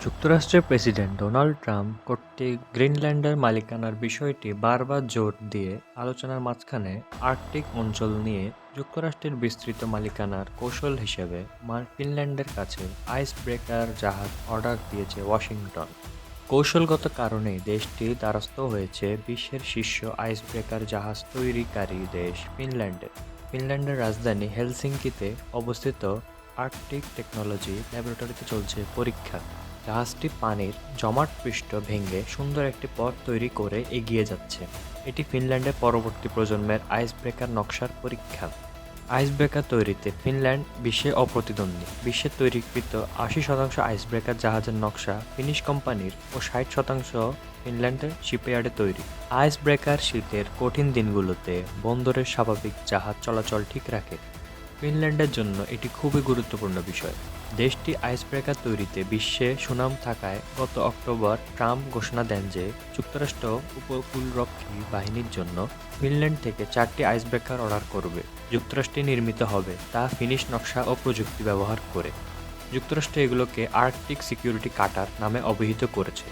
যুক্তরাষ্ট্রের president Donald Trump কর্তৃক গ্রিনল্যান্ডের মালিকানার বিষয়টি বারবার জোর দিয়ে আলোচনার মাঝখানে আর্কটিক অঞ্চল নিয়ে যুক্তরাষ্ট্রের বিস্তৃত মালিকানার কৌশল হিসেবে ফিনল্যান্ডের কাছে আইস ব্রেকার জাহাজ অর্ডার দিয়েছে ওয়াশিংটন। কৌশলগত কারণেই দেশটি দ্বারস্থ হয়েছে বিশ্বের শীর্ষ আইস ব্রেকার জাহাজ তৈরিকারী দেশ ফিনল্যান্ডের ফিনল্যান্ডের রাজধানী হেলসিঙ্কিতে অবস্থিত আর্কটিক টেকনোলজি ল্যাবরেটরিতে চলছে পরীক্ষা। জাহাজটি পানির জমাট পৃষ্ঠ ভেঙে সুন্দর একটি পথ তৈরি করে এগিয়ে যাচ্ছে। এটি ফিনল্যান্ডের পরবর্তী প্রজন্মের আইস ব্রেকার নকশার পরীক্ষা। আইস ব্রেকার তৈরিতে ফিনল্যান্ড বিশ্বে অপ্রতিদ্বন্দ্বী। বিশ্বের তৈরিকৃত আশি শতাংশ আইস ব্রেকার জাহাজের নকশা ফিনিশ কোম্পানির ও ষাট শতাংশ ফিনল্যান্ডের শিপইয়ার্ডে তৈরি। আইস ব্রেকার শীতের কঠিন দিনগুলোতে বন্দরের স্বাভাবিক জাহাজ চলাচল ঠিক রাখে। ফিনল্যান্ডের জন্য এটি খুবই গুরুত্বপূর্ণ বিষয়। দেশটি আইস ব্রেকার তৈরিতে বিশ্বে সুনাম থাকায় গত অক্টোবর ট্রাম্প ঘোষণা দেন যে যুক্তরাষ্ট্র উপকূলরক্ষী বাহিনীর জন্য ফিনল্যান্ড থেকে চারটি আইস ব্রেকার অর্ডার করবে। যুক্তরাষ্ট্রে নির্মিত হবে তা ফিনিশ নকশা ও প্রযুক্তি ব্যবহার করে। যুক্তরাষ্ট্র এগুলোকে আর্কটিক সিকিউরিটি কাটার নামে অভিহিত করেছে।